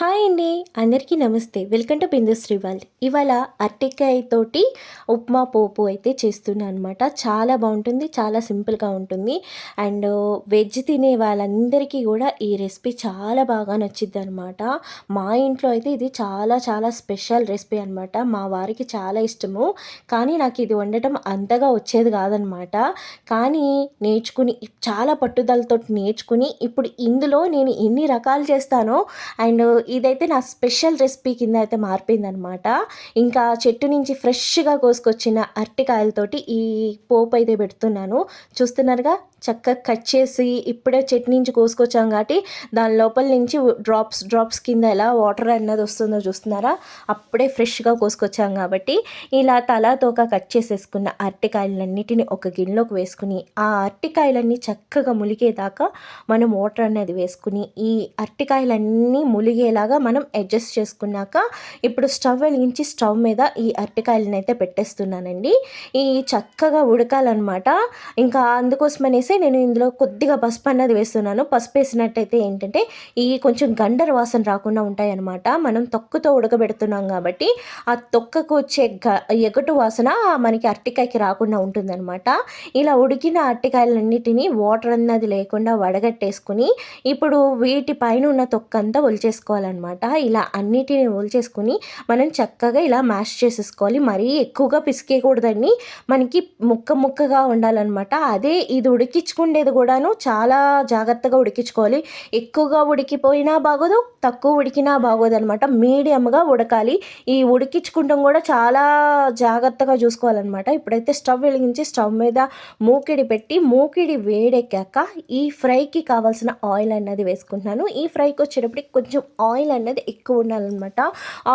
Hi అండి. అందరికీ నమస్తే. Welcome to Bindu Srival. ఇవాళ అరటికాయ తోటి ఉప్మా పోపు అయితే చేస్తున్నాను అనమాట చాలా బాగుంటుంది చాలా సింపుల్గా ఉంటుంది. అండ్ వెజ్ తినే వాళ్ళందరికీ కూడా ఈ రెసిపీ చాలా బాగా నచ్చిద్ది అనమాట మా ఇంట్లో అయితే ఇది చాలా చాలా స్పెషల్ రెసిపీ అనమాట. మా వారికి చాలా ఇష్టము. కానీ నాకు ఇది వండటం అంతగా వచ్చేది కాదనమాట. కానీ నేర్చుకుని చాలా పట్టుదలతో నేర్చుకుని ఇప్పుడు ఇందులో నేను ఎన్ని రకాలు చేస్తానో అండ్ ఇదైతే నా స్పెషల్ రెసిపీ కింద అయితే మారిపోయిందనమాట ఇంకా చెట్టు నుంచి ఫ్రెష్గా కోసుకొచ్చిన అరటికాయలతోటి ఈ పోపు అయితే పెడుతున్నాను. చూస్తున్నారుగా చక్కగా కట్ చేసి ఇప్పుడే చెట్టు నుంచి కోసుకొచ్చాం కాబట్టి దాని లోపల నుంచి డ్రాప్స్ డ్రాప్స్ కింద ఎలా వాటర్ అన్నది వస్తుందో చూస్తున్నారా? అప్పుడే ఫ్రెష్గా కోసుకొచ్చాం కాబట్టి ఇలా తలాతోక కట్ చేసేసుకున్న అరటికాయలన్నిటిని ఒక గిన్నెలోకి వేసుకుని ఆ అరటికాయలన్నీ చక్కగా ములిగేదాకా మనం వాటర్ అనేది వేసుకుని ఈ అరటికాయలన్నీ ములిగేలా ములిగేలాగా మనం అడ్జస్ట్ చేసుకున్నాక ఇప్పుడు స్టవ్ వెలిగించి స్టవ్ మీద ఈ అరటికాయలను అయితే పెట్టేస్తున్నానండి. ఈ చక్కగా ఉడకాలన్నమాట. ఇంకా అందుకోసమనేసి అనేసి నేను ఇందులో కొద్దిగా పసుపు అన్నది వేస్తున్నాను. పసుపు వేసినట్టయితే ఏంటంటే ఈ కొంచెం గండర వాసన రాకుండా ఉంటాయనమాట మనం తొక్కుతో ఉడకబెడుతున్నాం కాబట్టి ఆ తొక్కకు వచ్చే గ ఎగటు వాసన మనకి అరటికాయకి రాకుండా ఉంటుందన్నమాట. ఇలా ఉడికిన అరటికాయలన్నిటినీ వాటర్ అన్నది లేకుండా వడగట్టేసుకుని ఇప్పుడు వీటి పైన ఉన్న తొక్క అంతా అనమాట ఇలా అన్నిటిని ఒలిచేసుకుని మనం చక్కగా ఇలా మ్యాష్ చేసేసుకోవాలి. మరీ ఎక్కువగా పిసికేయకూడదండి. మనకి ముక్క ముక్కగా ఉండాలన్నమాట. అదే ఇది ఉడికించుకుండేది ఉడికించుకునేది కూడాను చాలా జాగ్రత్తగా ఉడికించుకోవాలి. ఎక్కువగా ఉడికిపోయినా బాగోదు తక్కువ ఉడికినా బాగోదు అనమాట మీడియంగా ఉడకాలి. ఈ ఉడికించుకుంటాం కూడా చాలా జాగ్రత్తగా చూసుకోవాలన్నమాట. ఇప్పుడైతే స్టవ్ వెలిగించి స్టవ్ మీద మూకిడి పెట్టి మూకిడి వేడెక్కాక ఈ ఫ్రైకి కావాల్సిన ఆయిల్ అన్నది వేసుకుంటున్నాను. ఈ ఫ్రైకి వచ్చేటప్పటికి కొంచెం ఆయిల్ ఆయిల్ అనేది ఎక్కువ ఉండాలన్నమాట.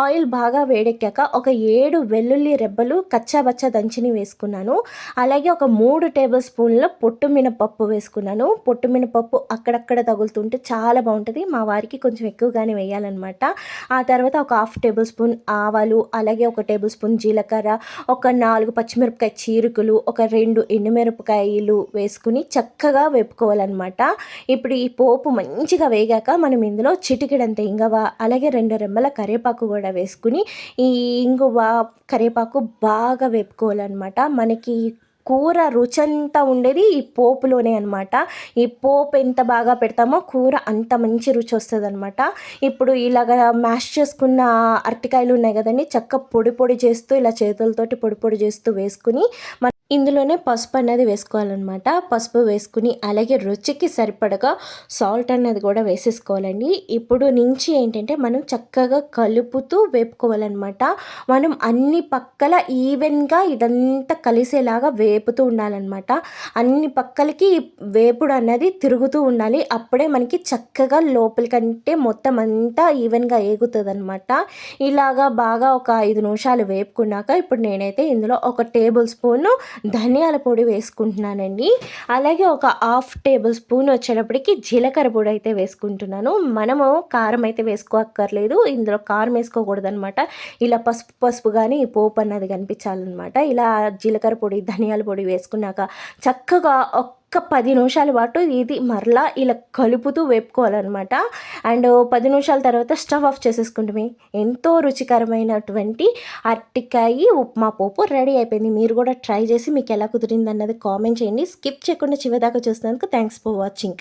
ఆయిల్ బాగా వేడెక్కాక ఒక ఏడు వెల్లుల్లి రెబ్బలు కచ్చాబచ్చా దంచిని వేసుకున్నాను. అలాగే ఒక మూడు టేబుల్ స్పూన్ల పొట్టు మినపప్పు వేసుకున్నాను. పొట్టు మినపప్పు అక్కడక్కడ తగులుతుంటే చాలా బాగుంటుంది. మా వారికి కొంచెం ఎక్కువగానే వేయాలన్నమాట. ఆ తర్వాత ఒక హాఫ్ టేబుల్ స్పూన్ ఆవాలు అలాగే ఒక టేబుల్ స్పూన్ జీలకర్ర ఒక నాలుగు పచ్చిమిరపకాయ చీరుకులు ఒక రెండు ఎండుమిరపకాయలు వేసుకుని చక్కగా వేపుకోవాలన్నమాట. ఇప్పుడు ఈ పోపు మంచిగా వేగాక మనం ఇందులో చిటికెడంత ఇంగువ అలాగే రెండు రెమ్మల కరివేపాకు కూడా వేసుకుని ఈ ఇంగువ కరివేపాకు బాగా వేపుకోవాలన్నమాట. మనకి కూర రుచంతా ఉండేది ఈ పోపులోనే అనమాట ఈ పోపు ఎంత బాగా పెడతామో కూర అంత మంచి రుచి వస్తుంది అనమాట ఇప్పుడు ఇలాగ మ్యాష్ చేసుకున్న అరటికాయలు ఉన్నాయి కదండి చక్క పొడి పొడి చేస్తూ ఇలా చేతులతోటి పొడి పొడి చేస్తూ వేసుకుని ఇందులోనే పసుపు అనేది వేసుకోవాలన్నమాట. పసుపు వేసుకుని అలాగే రుచికి సరిపడగా సాల్ట్ అనేది కూడా వేసేసుకోవాలండి. ఇప్పుడు నుంచి ఏంటంటే మనం చక్కగా కలుపుతూ వేపుకోవాలన్నమాట. మనం అన్ని పక్కల ఈవెన్గా ఇదంతా కలిసేలాగా వేపుతూ ఉండాలన్నమాట. అన్ని పక్కలకి వేపుడు అనేది తిరుగుతూ ఉండాలి. అప్పుడే మనకి చక్కగా లోపలికంటే మొత్తం అంతా ఈవెన్గా ఏగుతుంది అనమాట ఇలాగా బాగా ఒక ఐదు నిమిషాలు వేపుకున్నాక ఇప్పుడు నేనైతే ఇందులో ఒక టేబుల్ స్పూను ధనియాల పొడి వేసుకుంటున్నానండి. అలాగే ఒక హాఫ్ టేబుల్ స్పూన్ వచ్చేటప్పటికి జీలకర్ర పొడి అయితే వేసుకుంటున్నాను. మనము కారం అయితే వేసుకోక్కర్లేదు. ఇందులో కారం వేసుకోకూడదు అనమాట ఇలా పసుపు పసుపు కానీ పోపు అన్నది కనిపించాలన్నమాట. ఇలా జీలకర్ర పొడి ధనియాల పొడి వేసుకున్నాక చక్కగా ఒక్క పది నిమిషాల పాటు ఇది మరలా ఇలా కలుపుతూ వేపుకోవాలన్నమాట. అండ్ పది నిమిషాల తర్వాత స్టవ్ ఆఫ్ చేసేసుకుంటామే. ఎంతో రుచికరమైనటువంటి అరటికాయ ఉప్మా పోపు రెడీ అయిపోయింది. మీరు కూడా ట్రై చేసి మీకు ఎలా కుదిరింది అన్నది కామెంట్ చేయండి. స్కిప్ చేయకుండా చివరిదాకా చూసినందుకు థ్యాంక్స్ ఫర్ వాచింగ్.